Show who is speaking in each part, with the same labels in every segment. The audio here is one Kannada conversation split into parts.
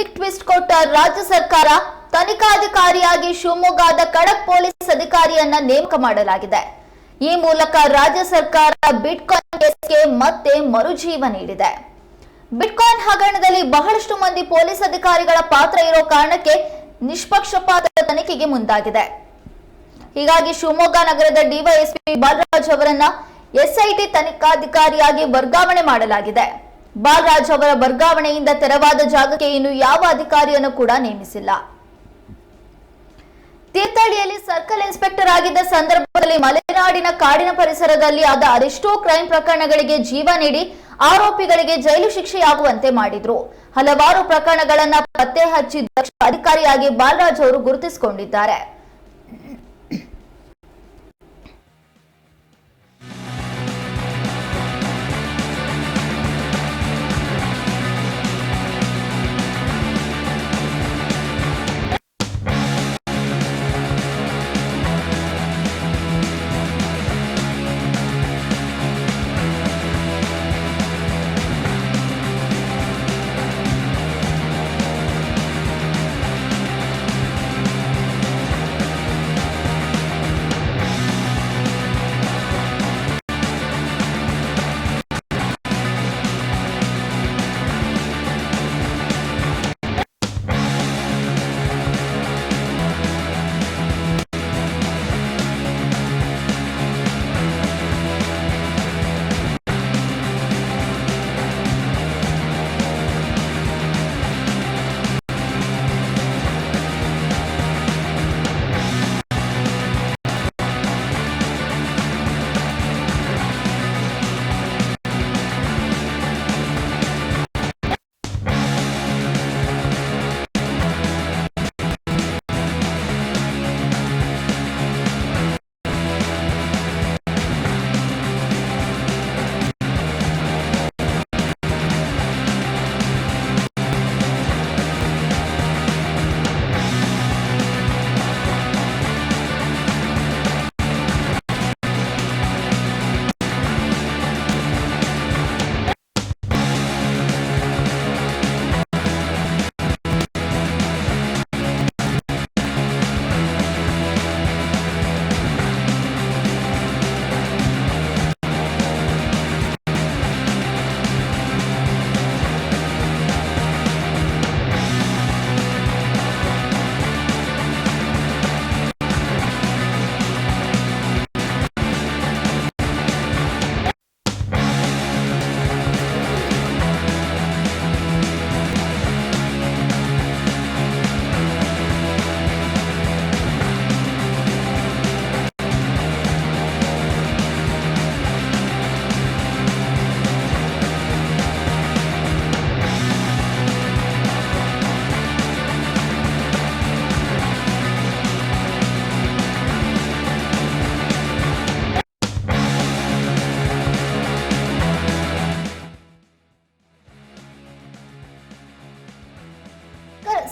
Speaker 1: ಬಿಗ್ ಟ್ವಿಸ್ಟ್ ಕೊಟ್ಟ ರಾಜ್ಯ ಸರ್ಕಾರ ತನಿಖಾಧಿಕಾರಿಯಾಗಿ ಶಿವಮೊಗ್ಗದ ಖಡಕ್ ಪೊಲೀಸ್ ಅಧಿಕಾರಿಯನ್ನ ನೇಮಕ ಮಾಡಲಾಗಿದೆ. ಈ ಮೂಲಕ ರಾಜ್ಯ ಸರ್ಕಾರ ಬಿಟ್ಕಾಯಿನ್ ಕೇಸ್ಗೆ ಮತ್ತೆ ಮರುಜೀವ ನೀಡಿದೆ. ಬಿಟ್ಕಾಯಿನ್ ಹಗರಣದಲ್ಲಿ ಬಹಳಷ್ಟು ಮಂದಿ ಪೊಲೀಸ್ ಅಧಿಕಾರಿಗಳ ಪಾತ್ರ ಇರೋ ಕಾರಣಕ್ಕೆ ನಿಷ್ಪಕ್ಷಪಾತ ತನಿಖೆಗೆ ಮುಂದಾಗಿದೆ. ಹೀಗಾಗಿ ಶಿವಮೊಗ್ಗ ನಗರದ ಡಿವೈಎಸ್ಪಿ ಬಾಲರಾಜ್ ಅವರನ್ನ ಎಸ್ಐಟಿ ತನಿಖಾಧಿಕಾರಿಯಾಗಿ ವರ್ಗಾವಣೆ ಮಾಡಲಾಗಿದೆ. ಬಾಲರಾಜ್ ಅವರ ವರ್ಗಾವಣೆಯಿಂದ ತೆರವಾದ ಜಾಗಕ್ಕೆ ಇನ್ನು ಯಾವ ಅಧಿಕಾರಿಯನ್ನು ಕೂಡ ನೇಮಿಸಿಲ್ಲ. ತೀರ್ಥಹಳ್ಳಿಯಲ್ಲಿ ಸರ್ಕಲ್ ಇನ್ಸ್ಪೆಕ್ಟರ್ ಆಗಿದ್ದ ಸಂದರ್ಭದಲ್ಲಿ ಮಲೆನಾಡಿನ ಕಾಡಿನ ಪರಿಸರದಲ್ಲಿ ಆದ ಅದೆಷ್ಟೋ ಕ್ರೈಮ್ ಪ್ರಕರಣಗಳಿಗೆ ಜೀವ ನೀಡಿ ಆರೋಪಿಗಳಿಗೆ ಜೈಲು ಶಿಕ್ಷೆಯಾಗುವಂತೆ ಮಾಡಿದ್ರು. ಹಲವಾರು ಪ್ರಕರಣಗಳನ್ನ ಪತ್ತೆ ಹಚ್ಚಿದ ಅಧಿಕಾರಿಯಾಗಿ ಬಾಲರಾಜ್ ಅವರು ಗುರುತಿಸಿಕೊಂಡಿದ್ದಾರೆ.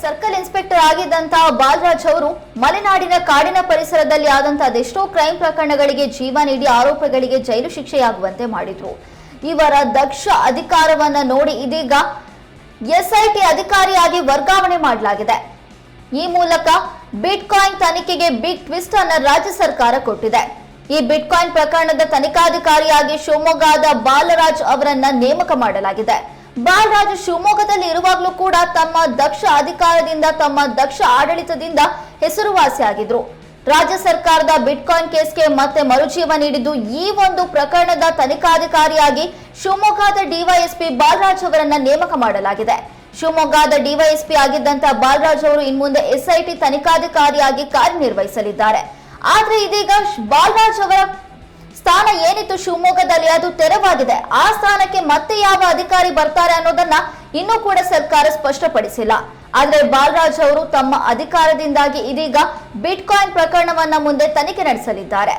Speaker 1: ಸರ್ಕಲ್ ಇನ್ಸ್ಪೆಕ್ಟರ್ ಆಗಿದ್ದಂತಹ ಬಾಲರಾಜ್ ಅವರು ಮಲೆನಾಡಿನ ಕಾಡಿನ ಪರಿಸರದಲ್ಲಿ ಆದಂತಹ ಅದೆಷ್ಟೋ ಕ್ರೈಮ್ ಪ್ರಕರಣಗಳಿಗೆ ಜೀವ ನೀಡಿ ಆರೋಪಿಗಳಿಗೆ ಜೈಲು ಶಿಕ್ಷೆಯಾಗುವಂತೆ ಮಾಡಿದ್ರು. ಇವರ ದಕ್ಷ ಅಧಿಕಾರವನ್ನ ನೋಡಿ ಇದೀಗ ಎಸ್ಐಟಿ ಅಧಿಕಾರಿಯಾಗಿ ವರ್ಗಾವಣೆ ಮಾಡಲಾಗಿದೆ. ಈ ಮೂಲಕ ಬಿಟ್ಕಾಯಿನ್ ತನಿಖೆಗೆ ಬಿಗ್ ಟ್ವಿಸ್ಟ್ ಅನ್ನ ರಾಜ್ಯ ಸರ್ಕಾರ ಕೊಟ್ಟಿದೆ. ಈ ಬಿಟ್ಕಾಯಿನ್ ಪ್ರಕರಣದ ತನಿಖಾಧಿಕಾರಿಯಾಗಿ ಶಿವಮೊಗ್ಗದ ಬಾಲರಾಜ್ ಅವರನ್ನ ನೇಮಕ ಮಾಡಲಾಗಿದೆ. ಬಾಲರಾಜ್ ಶಿವಮೊಗ್ಗದಲ್ಲಿ ಇರುವಾಗಲೂ ಕೂಡ ತಮ್ಮ ದಕ್ಷ ಅಧಿಕಾರದಿಂದ, ತಮ್ಮ ದಕ್ಷ ಆಡಳಿತದಿಂದ ಹೆಸರುವಾಸಿಯಾಗಿದ್ರು. ರಾಜ್ಯ ಸರ್ಕಾರದ ಬಿಟ್ಕಾಯಿನ್ ಕೇಸ್ಗೆ ಮತ್ತೆ ಮರುಜೀವ ನೀಡಿದ್ದು ಈ ಒಂದು ಪ್ರಕರಣದ ತನಿಖಾಧಿಕಾರಿಯಾಗಿ ಶಿವಮೊಗ್ಗದ ಡಿವೈಎಸ್ಪಿ ಬಾಲರಾಜ್ ಅವರನ್ನ ನೇಮಕ ಮಾಡಲಾಗಿದೆ. ಶಿವಮೊಗ್ಗದ ಡಿವೈಎಸ್ಪಿ ಆಗಿದ್ದಂತ ಬಾಲರಾಜ್ ಅವರು ಇನ್ಮುಂದೆ ಎಸ್ಐಟಿ ತನಿಖಾಧಿಕಾರಿಯಾಗಿ ಕಾರ್ಯನಿರ್ವಹಿಸಲಿದ್ದಾರೆ. ಆದ್ರೆ ಇದೀಗ ಬಾಲರಾಜ್ ಅವರ ಸ್ಥಾನ ಏನಿತ್ತು ಶಿವಮೊಗ್ಗದಲ್ಲಿ ಅದು ತೆರವಾಗಿದೆ. ಆ ಸ್ಥಾನಕ್ಕೆ ಮತ್ತೆ ಯಾವ ಅಧಿಕಾರಿ ಬರ್ತಾರೆ ಅನ್ನೋದನ್ನ ಇನ್ನೂ ಕೂಡ ಸರ್ಕಾರ ಸ್ಪಷ್ಟಪಡಿಸಿಲ್ಲ. ಆದ್ರೆ ಬಾಲರಾಜ್ ಅವರು ತಮ್ಮ ಅಧಿಕಾರದಿಂದಾಗಿ ಇದೀಗ ಬಿಟ್ಕಾಯಿನ್ ಪ್ರಕರಣವನ್ನ ಮುಂದೆ ತನಿಖೆ ನಡೆಸಲಿದ್ದಾರೆ.